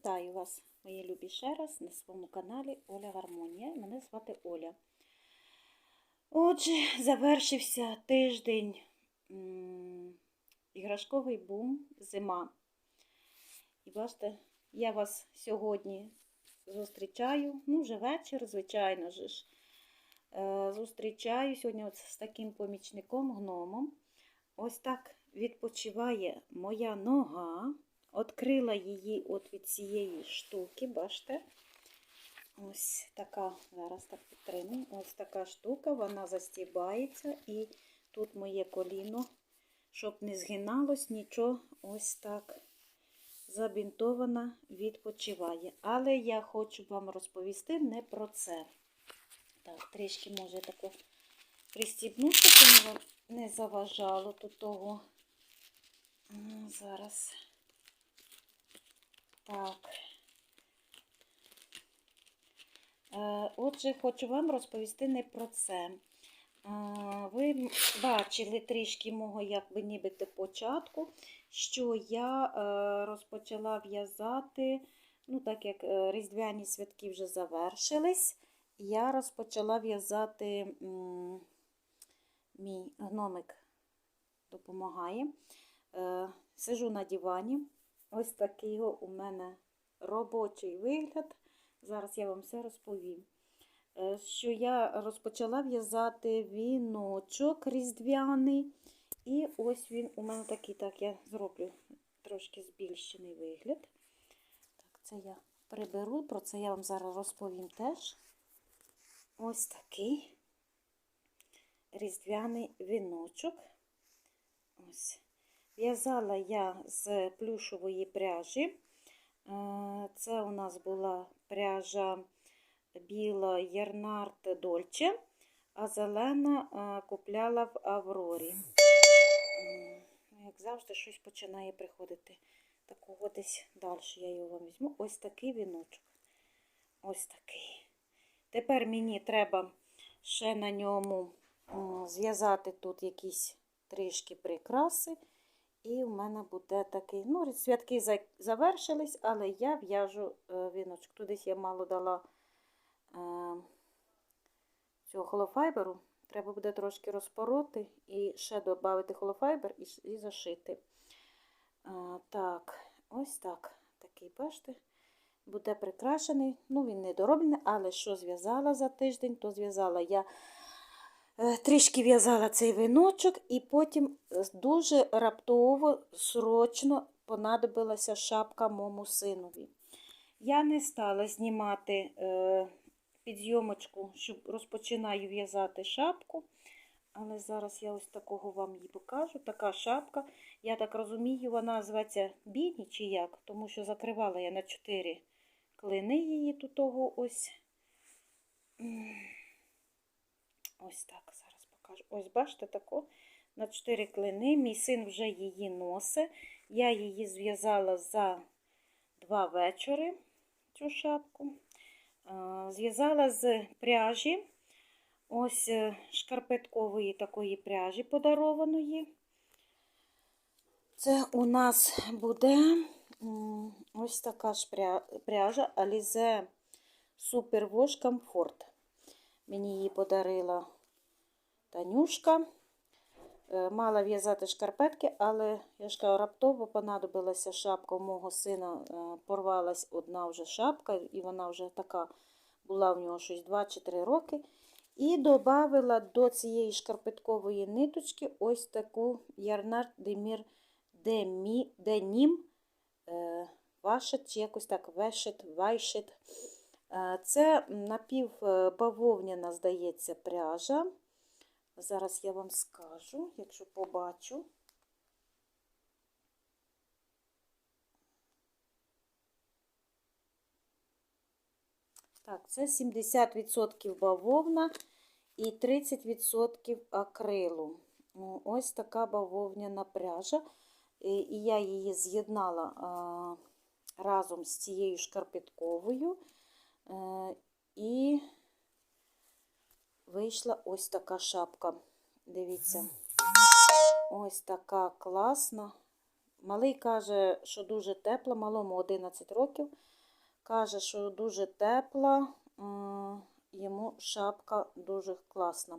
Вітаю вас, мої любі ще раз на своєму каналі Оля Гармонія. Мене звати Оля. Отже, завершився тиждень іграшковий бум, зима. І бачите, я вас сьогодні зустрічаю, ну, вже вечір, звичайно ж. Е, Зустрічаю сьогодні от з таким помічником, гномом. Ось так відпочиває моя нога. Открила її от від цієї штуки, бачите? Ось така, зараз так підтримую. Ось така штука, вона застібається, і тут моє коліно, щоб не згиналось, нічого, ось так забінтована, відпочиває. Але я хочу вам розповісти не про це. Так, трішки може тако пристібнути, щоб не заважало до того. Зараз. Так. Е, Отже, хочу вам розповісти не про це. Е, Ви бачили трішки мого, як би нібито початку, що я е, розпочала в'язати, ну так як різдвяні святки вже завершились, я розпочала в'язати мій гномик допомагає. Сижу на дивані. Ось такий у мене робочий вигляд. Зараз я вам все розповім. Е, Що я розпочала в'язати віночок різдвяний. І ось він у мене такий, так, я зроблю трошки збільшений вигляд. Так, це я приберу, про це я вам зараз розповім теж. Ось такий різдвяний віночок. Ось. В'язала я з плюшової пряжі. Е, Це у нас була пряжа біла Ярнард Дольче, а зелена е, купляла в Аврорі. Як завжди, щось починає приходити. Такого десь далі я його візьму. Ось такий віночок. Ось такий. Тепер мені треба ще на ньому зв'язати тут якісь трішки прикраси. І в мене буде такий, ну, святки завершились, але я в'яжу е, віночок. Тут десь я мало дала е, цього холофайберу. Треба буде трошки розпороти і ще додати холофайбер і, і зашити. Е, так, ось так. Такий, бачите, буде прикрашений. Ну, він не дороблений, але що зв'язала за тиждень, то зв'язала я. Е, Трішки в'язала цей віночок, і потім е, дуже раптово, срочно понадобилася шапка моєму синові. Я не стала знімати е, підйомочку, що розпочинаю в'язати шапку. Але зараз я ось такого вам її покажу. Така шапка. Я так розумію, вона зветься Біні чи як, тому що закривала я на 4 клини її тут того ось. Ось так зараз покажу. Ось бачите, тако на 4 клини. Мій син вже її носить. Я її зв'язала за два вечори, цю шапку. Зв'язала з пряжі, ось е, шкарпеткової такої пряжі подарованої. Це у нас буде ось така ж пряжа Alize Super Wash Comfort. Мені її подарила Танюшка. Е, Мала в'язати шкарпетки, але я ж кажу, раптово понадобилася шапка у мого сина. е, Порвалась одна вже шапка, і вона вже така була в нього щось 2-3 роки. І додала до цієї шкарпеткової ниточки ось таку Ярнард Демір Демі, Денім е, Вашет, чи якось так вешет, вайшет. Е, Це напівбавовняна, здається, пряжа. Зараз я вам скажу, якщо побачу. Так, це 70% бавовна і 30% акрилу. Ну, Ось така бавовняна пряжа. І я її з'єднала разом з цією шкарпетковою. Е, І вийшла ось така шапка. Дивіться. Ось така класна. Малий каже, що дуже тепла, малому 11 років. Каже, що дуже тепла, йому шапка дуже класна.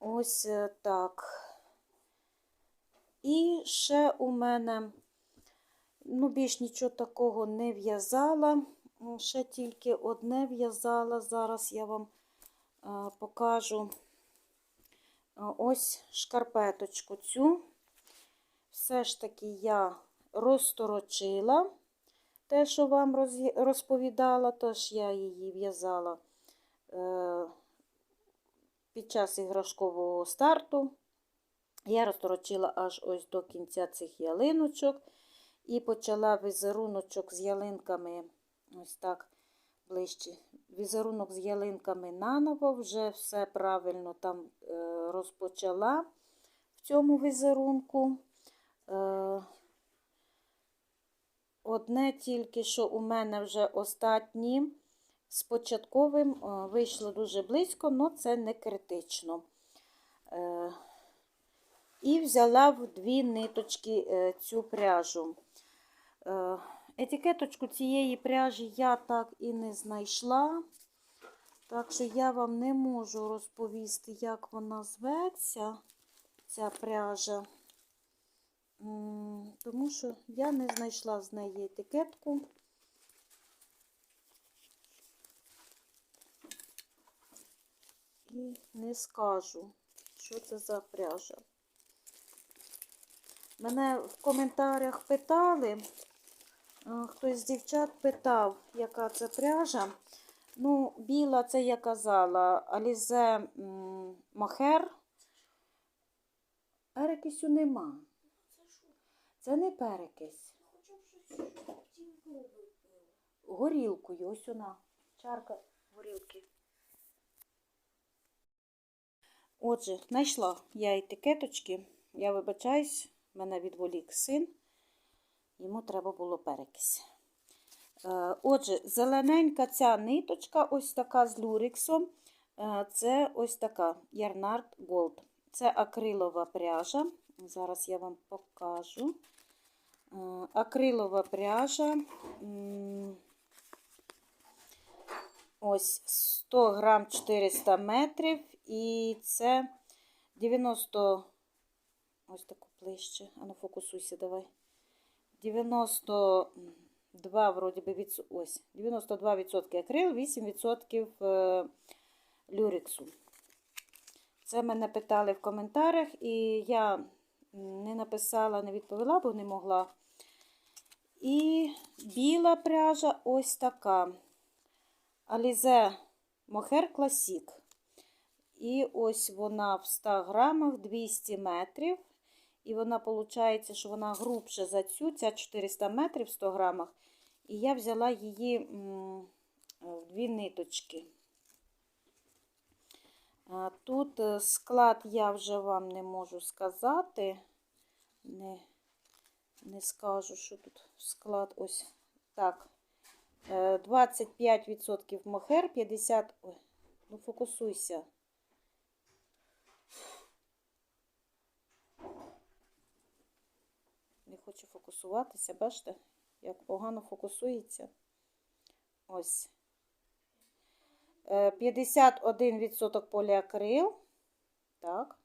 Ось е, так. І ще у мене, ну, більш нічого такого не в'язала. М, Ще тільки одне в'язала. Зараз я вам е, покажу е, ось шкарпеточку цю. Все ж таки я розторочила те, що вам розповідала, тож я її в'язала е, під час іграшкового старту. Я розторочила аж ось до кінця цих ялиночок і почала візеруночок з ялинками, ось так ближче. Візерунок з ялинками наново, вже все правильно там е, розпочала в цьому візерунку. Е, Одне тільки, що у мене вже останні з початковим е, вийшло дуже близько, але це не критично. І взяла в дві ниточки цю пряжу. Етикеточку цієї пряжі я так і не знайшла. Так що я вам не можу розповісти, як вона зветься, ця пряжа. Тому що я не знайшла з неї етикетку. І не скажу, що це за пряжа. Мене в коментарях питали, хтось з дівчат питав, яка це пряжа. Ну, біла, це я казала, Алізе Махер. Перекисю нема. Це не перекись. Горілкою, ось вона. Чарка горілки. Отже, знайшла я етикеточки. Я вибачаюсь, мене відволік син. Йому треба було перекись. Е, Отже, зелененька ця ниточка, ось така з люрексом. Е, Це ось така Ярнард Gold. Це акрилова пряжа. Зараз я вам покажу. Е, Акрилова пряжа. Ось 100 грам 400 метрів. І це 90. Ось таку ближче. Ану, фокусуйся, давай. 92 вроді би від... ось, 92% акрил, 8% е, люрексу. Це мене питали в коментарях, і я не написала, не відповіла, бо не могла. І біла пряжа ось така. Alize Mohair Classic. І ось вона в 100 грамах 200 метрів. І вона, виходить, що вона грубша за цю, ця 400 метрів в 100 грамах. І я взяла її в дві ниточки. Тут е, склад я вже вам не можу сказати. Не, не скажу, що тут склад ось так. Е, 25% мохер, 50%. Ой, ну фокусуйся. Не хочу фокусуватися, бачите, як погано фокусується. Ось. Е, 51% поліакрил. Так.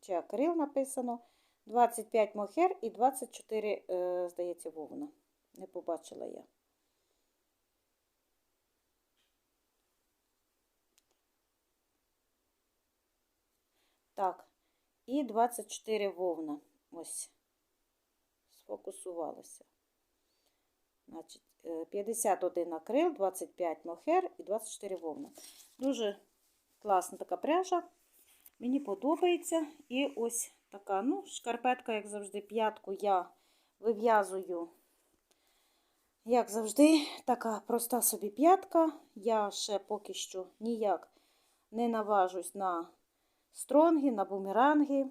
Чи, акрил написано. 25 мохер і 24, е, здається, вовна. Не побачила я. Так, і 24 вовна. Ось. Сфокусувалося. Значить, е, 51 акрил, 25 мохер і 24 вовна. Дуже класна така пряжа. Мені подобається. І ось така, ну, шкарпетка, як завжди, п'ятку я вив'язую, як завжди, така проста собі п'ятка. Я ще поки що ніяк не наважусь на стронги, на бумеранги.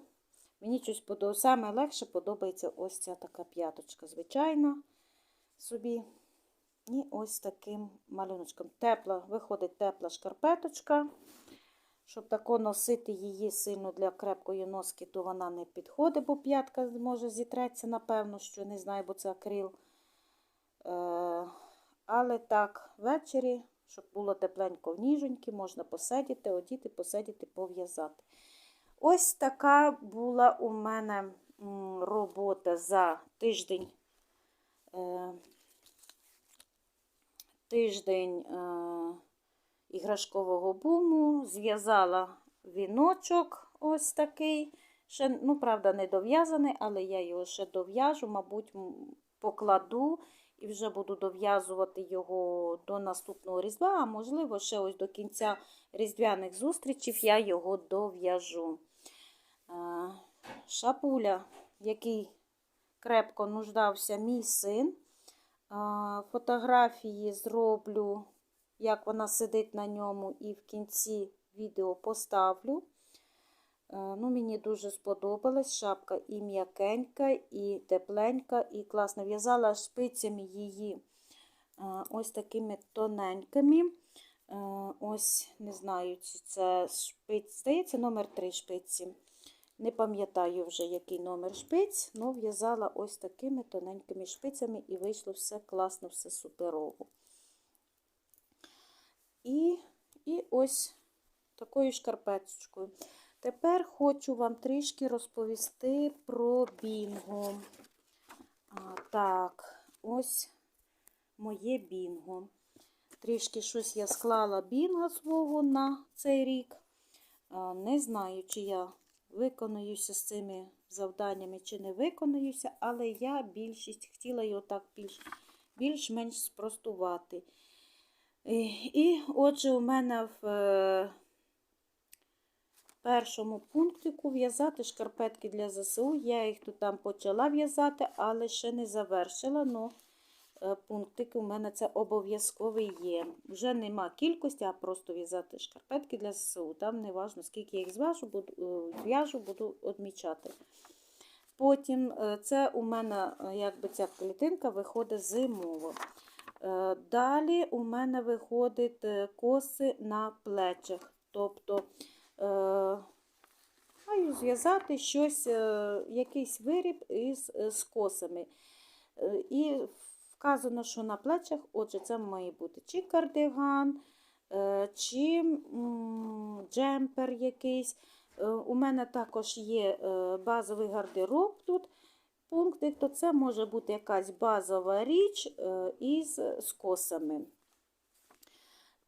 Мені щось подобається. Саме легше подобається ось ця така п'яточка, звичайна собі. І ось таким малюночком. Тепла, виходить тепла шкарпеточка. Щоб тако носити її сильно для крепкої носки, то вона не підходить, бо п'ятка може зітреться, напевно, що не знаю, бо це акрил. Е, але так, ввечері, щоб було тепленько в ніженьки, можна посидіти, одіти, посидіти, пов'язати. Ось така була у мене робота за тиждень. Е, тиждень е, іграшкового буму, зв'язала віночок ось такий. Ще, ну, правда, не дов'язаний, але я його ще дов'яжу, мабуть, покладу і вже буду дов'язувати його до наступного різдва, а можливо, ще ось до кінця різдвяних зустрічів я його дов'яжу. Шапуля, який крепко нуждався мій син. Фотографії зроблю, як вона сидить на ньому, і в кінці відео поставлю. Е, Ну, Мені дуже сподобалась шапка і м'якенька, і тепленька, і класно. В'язала шпицями її е, ось такими тоненькими. Е, Ось, не знаю, чи це шпиць, здається, номер 3 шпиці. Не пам'ятаю вже, який номер шпиць, але в'язала ось такими тоненькими шпицями і вийшло все класно, все суперово. І, і ось такою шкарпеточкою. Тепер хочу вам трішки розповісти про бінго. А, так, ось моє бінго. Трішки щось я склала бінга свого на цей рік. А, не знаю, чи я виконаюся з цими завданнями, чи не виконаюся, але я більшість хотіла його так більш, більш-менш спростувати. І, і отже, у мене в е, першому пунктику в'язати шкарпетки для ЗСУ. Я їх тут там почала в'язати, але ще не завершила. Ну, е, пунктик у мене це обов'язковий є. Вже нема кількості, а просто в'язати шкарпетки для ЗСУ. Там не важливо, скільки я їх зв'яжу, буду, е, буду відмічати. Потім е, це у мене е, якби ця клітинка виходить зимово. Далі у мене виходить коси на плечах. Тобто маю зв'язати щось, е, якийсь виріб із е, з косами. Е, І вказано, що на плечах, отже, це має бути чи кардиган, е, чи джемпер якийсь. Е, У мене також є е, базовий гардероб тут. Пунктик, то це може бути якась базова річ е, із з косами.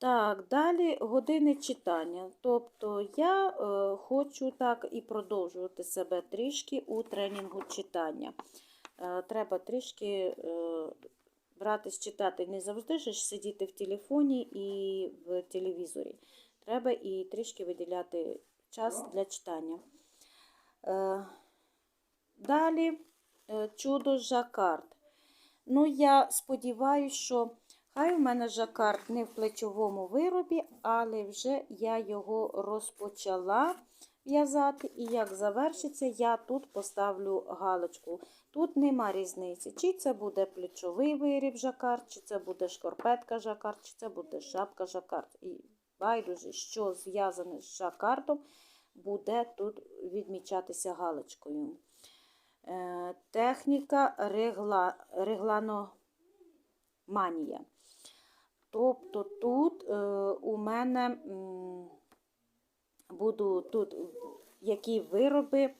Так, далі години читання. Тобто я е, хочу так і продовжувати себе трішки у тренінгу читання. Е, треба трішки е, братись читати. Не завжди ж сидіти в телефоні і в телевізорі. Треба і трішки виділяти час для читання. Е, далі е, чудо жакард. Ну, я сподіваюся, що хай у мене жакард не в плечовому виробі, але вже я його розпочала в'язати. І як завершиться, я тут поставлю галочку. Тут нема різниці, чи це буде плечовий виріб жакард, чи це буде шкарпетка жакард, чи це буде шапка жакард. І байдуже, що зв'язане з жакардом, буде тут відмічатися галочкою. Е, Техніка регла, регланоманія. Тобто тут е, у мене буду тут які вироби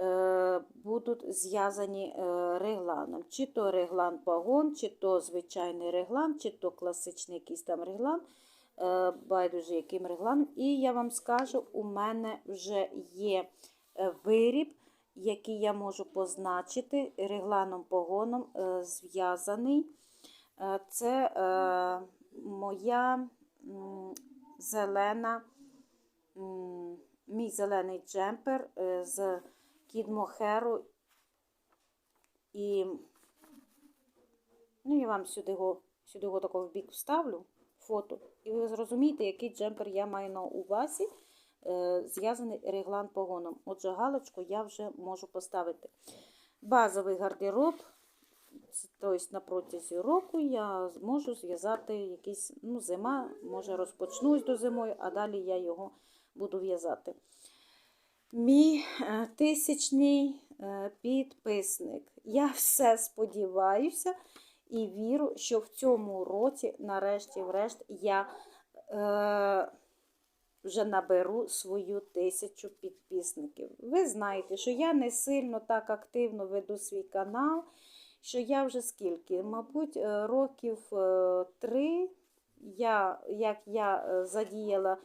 е, будуть зв'язані е, регланом. Чи то реглан пагон, чи то звичайний реглан, чи то класичний якийсь там реглан. Е, байдуже яким регланом. І я вам скажу, у мене вже є е, виріб, який я можу позначити регланом погоном е, зв'язаний. Е, Це е, моя зелена, мій зелений джемпер е, з кідмохеру. І ну, я вам сюди його, сюди його такого в бік вставлю фото. І ви зрозумієте, який джемпер я маю на увазі, е, зв'язаний реглан погоном. Отже, галочку я вже можу поставити. Базовий гардероб, тобто на протязі року я зможу зв'язати якийсь, ну, зима, може розпочнусь до зимою, а далі я його буду в'язати. Мій е, тисячний е, підписник. Я все сподіваюся і вірю, що в цьому році, нарешті-врешт, я е, вже наберу свою тисячу підписників. Ви знаєте, що я не сильно так активно веду свій канал, що я вже скільки, мабуть, е, років е, три, я, як я е, задіяла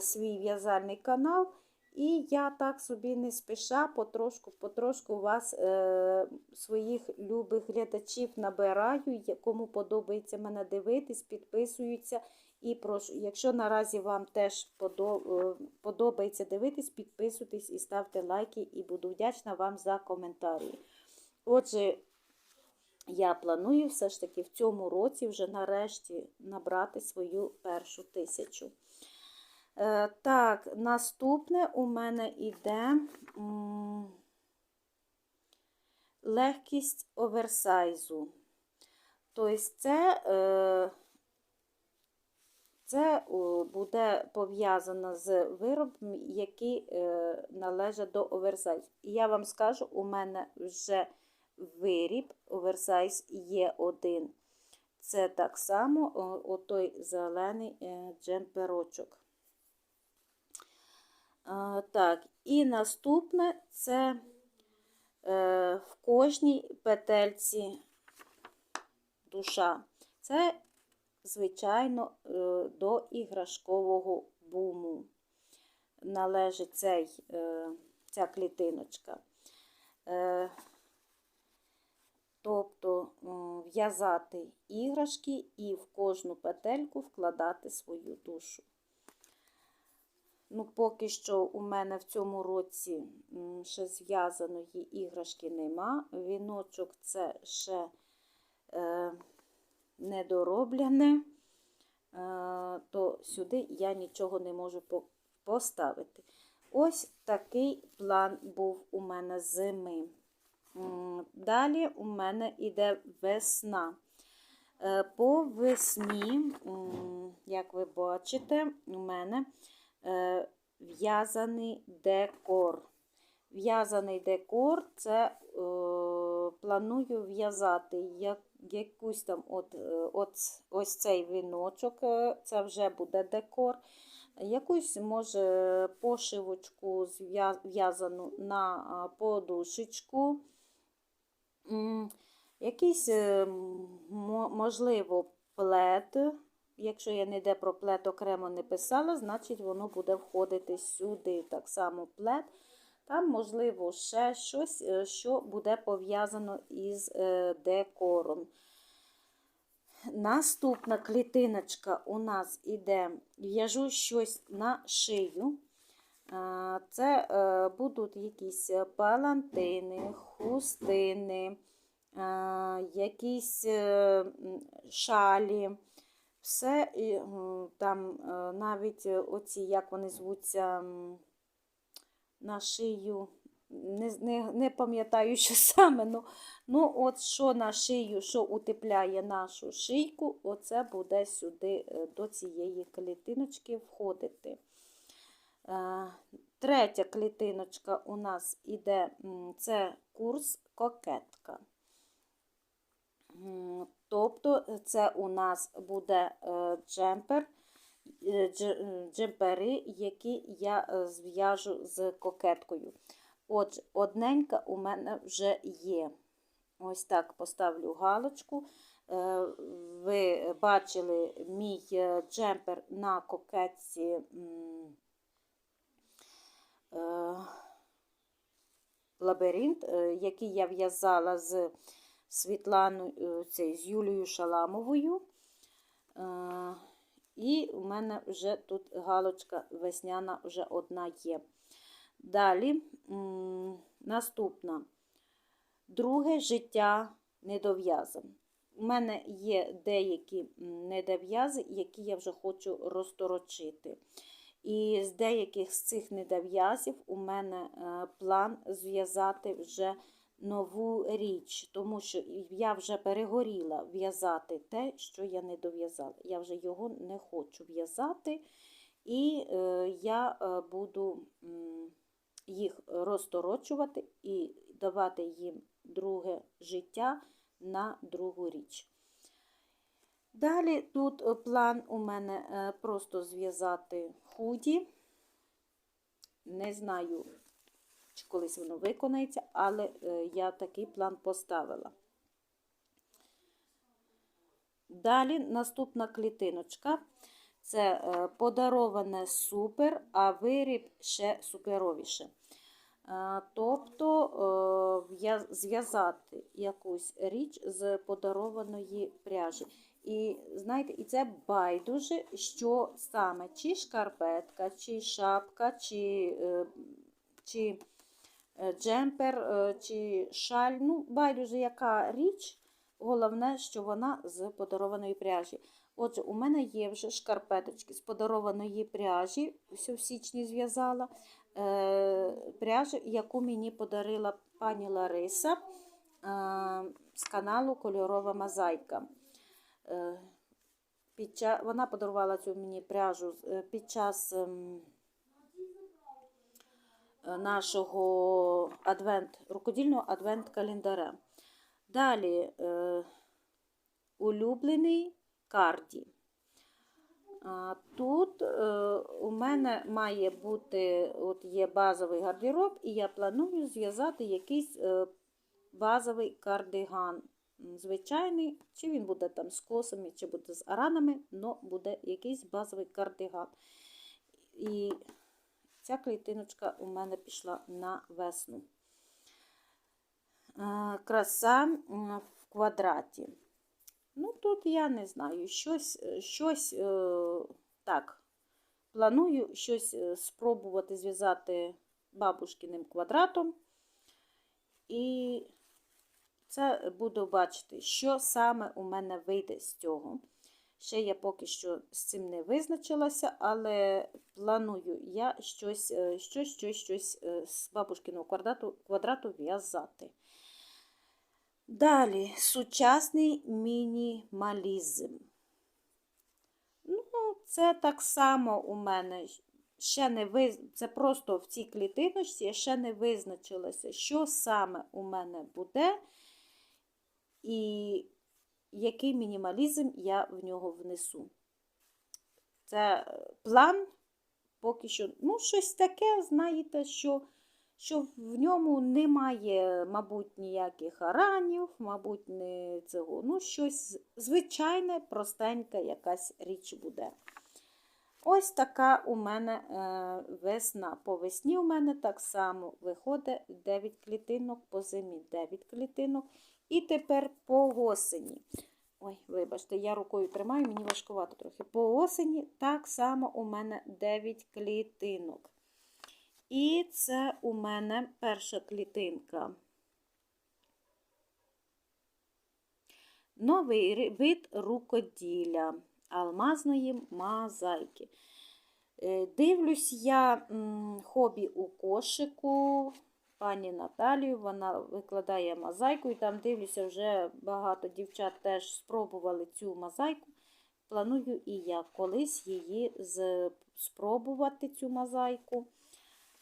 свій в'язальний канал. І я так собі не спіша, потрошку, потрошку вас, е, своїх любих глядачів набираю, кому подобається мене дивитись, підписуються. І прошу, якщо наразі вам теж подобається дивитись, підписуйтесь і ставте лайки, і буду вдячна вам за коментарі. Отже, я планую все ж таки в цьому році вже нарешті набрати свою першу тисячу. Е, Так, наступне у мене йде легкість оверсайзу. Тобто це, е, це буде пов'язано з виробами, які е, належать до оверсайзу. І я вам скажу, у мене вже виріб оверсайз є один. Це так само отой зелений е, джемперочок. Так, і наступне це е, в кожній петельці душа. Це, звичайно, е, до іграшкового буму належить цей, ця клітиночка. Е, Тобто в'язати іграшки і в кожну петельку вкладати свою душу. Ну, поки що у мене в цьому році ще зв'язаної іграшки нема. Віночок це ще е, недороблене, е, то сюди я нічого не можу поставити. Ось такий план був у мене зими. Далі у мене йде весна. Е, По весні, як ви бачите, у мене е, в'язаний декор. В'язаний декор це е, планую в'язати як, якусь там от, от, ось цей віночок, це вже буде декор. Якусь, може, пошивочку в'язану на подушечку. Якийсь, е, можливо, плед. Якщо я ніде про плед окремо не писала, значить воно буде входити сюди. Так само плед. Там, можливо, ще щось, е, що буде пов'язано із е, декором. Наступна клітиночка у нас іде, в'яжу щось на шию. Це е, будуть якісь палантини, хустини, якісь е, шалі. Все там е, навіть оці, як вони звуться, на шию. Не, не, не пам'ятаю, що саме. Ну, ну, от що на шию, що утепляє нашу шийку, оце буде сюди е, до цієї клітиночки входити. Е, Третя клітиночка у нас іде це курс кокетка. Тобто це у нас буде е, джемпер, е, дж- джемпери, які я зв'яжу з кокеткою. Отже, одненька у мене вже є. Ось так поставлю галочку. Ви бачили мій джемпер на кокетці лабіринт, е, який я в'язала з Світланою, цей, з Юлією Шаламовою. Е, І у мене вже тут галочка весняна вже одна є. Далі наступна. Друге життя недов'язан. У мене є деякі недов'язи, які я вже хочу розторочити. І з деяких з цих недов'язів у мене е, план зв'язати вже нову річ, тому що я вже перегоріла в'язати те, що я не дов'язала. Я вже його не хочу в'язати. І е, я е, буду їх розторочувати і давати їм друге життя на другу річ. Далі тут е, план у мене е, просто зв'язати худі. Не знаю, чи колись воно виконається, але е, я такий план поставила. Далі наступна клітиночка. Це подароване супер, а виріб ще суперовіше. Тобто зв'язати якусь річ з подарованої пряжі. І знаєте, і це байдуже, що саме чи шкарпетка, чи шапка, чи, е, чи е, джемпер, е, чи шаль. Ну, байдуже, яка річ. Головне, що вона з подарованої пряжі. Отже, у мене є вже шкарпеточки з подарованої пряжі, все в січні зв'язала. Пряжу, яку мені подарила пані Лариса з каналу Кольорова Мозаїка. Е, під час, вона подарувала цю мені пряжу е, під час ем, е, нашого адвент, рукодільного адвент-календаря. Далі улюблений карді. Тут у мене має бути от є базовий гардероб, і я планую зв'язати якийсь базовий кардиган. Звичайний, чи він буде там з косами, чи буде з аранами, але буде якийсь базовий кардиган. І ця клітиночка у мене пішла на весну. Е, Краса в квадраті. Ну, тут я не знаю, щось, е, щось е, так. Планую щось спробувати зв'язати бабушкиним квадратом. І це буду бачити, що саме у мене вийде з цього. Ще я поки що з цим не визначилася, але планую я щось, е, щось, щось, щось е, з бабушкиного квадрату, квадрату в'язати. Далі сучасний мінімалізм. Ну, це так само у мене ще не виз... це просто в цій клітиночці я ще не визначилася, що саме у мене буде, і який мінімалізм я в нього внесу. Це план поки що, ну, щось таке, знаєте, що що в ньому немає, мабуть, ніяких аранів, мабуть, не цього. Ну, щось звичайне, простенька якась річ буде. Ось така у мене е, весна. По весні у мене так само виходить 9 клітинок, по зимі 9 клітинок. І тепер по осені. Ой, вибачте, я рукою тримаю, мені важкувато трохи. По осені так само у мене 9 клітинок. І це у мене перша клітинка. Новий вид рукоділля алмазної мозаїки. Е, Дивлюсь я хобі у кошику пані Наталію, вона викладає мозаїку, і там дивлюся, вже багато дівчат теж спробували цю мозаїку. Планую і я колись її спробувати, цю мозаїку.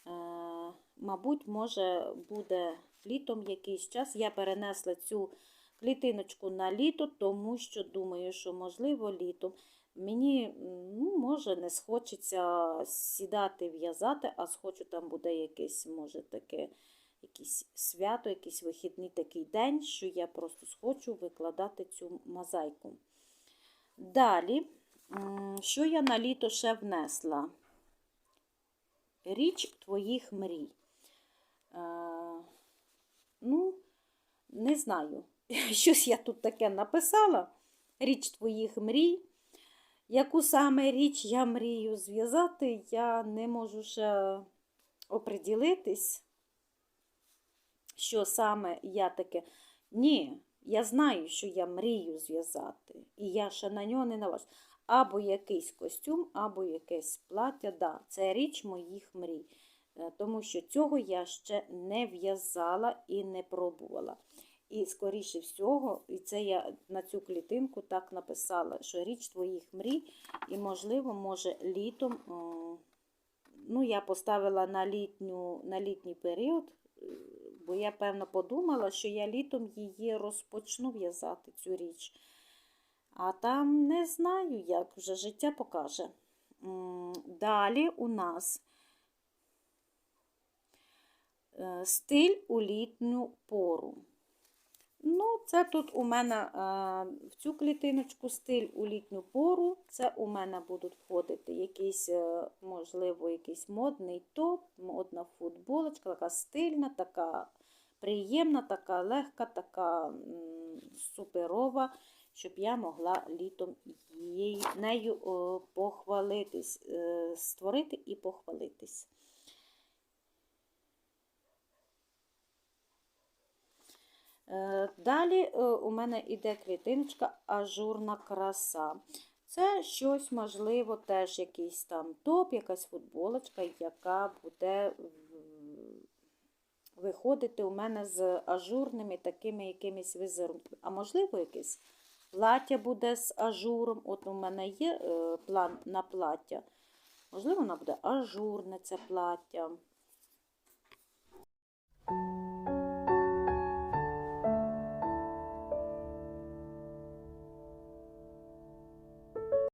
Е, Мабуть, може, буде літом якийсь час. Я перенесла цю клітиночку на літо, тому що думаю, що, можливо, літом мені ну, може не схочеться сідати в'язати, а схочу там буде якесь, може, таке якесь свято, якийсь вихідний такий день, що я просто схочу викладати цю мозаїку. Далі, що я на літо ще внесла? Річ твоїх мрій. Е, ну, не знаю. Щось я тут таке написала. Річ твоїх мрій. Яку саме річ я мрію зв'язати, я не можу ще оприділитись, що саме я таке. Ні, я знаю, що я мрію зв'язати, і я ще на нього не наважу. Або якийсь костюм, або якесь плаття. Да, це річ моїх мрій. Е, Тому що цього я ще не в'язала і не пробувала. І, скоріше всього, і це я на цю клітинку так написала, що річ твоїх мрій, і, можливо, може, літом. Ну, я поставила на, літню, на літній період, е, бо я, певно, подумала, що я літом її розпочну в'язати цю річ. А там не знаю, як вже життя покаже. Далі у нас е, стиль у літню пору. Ну, це тут у мене е, в цю клітиночку стиль у літню пору. Це у мене будуть входити якийсь, е, можливо, якийсь модний топ, модна футболочка, така стильна, така приємна, така легка, така суперова, щоб я могла літом її, нею похвалитись, е, створити і похвалитись. Далі е, у мене йде клітиночка ажурна краса. Це щось, можливо, теж якийсь там топ, якась футболочка, яка буде виходити у мене з ажурними такими якимись візерунками. А можливо, якесь плаття буде з ажуром. От у мене є е, план на плаття. Можливо, воно буде ажурне це плаття.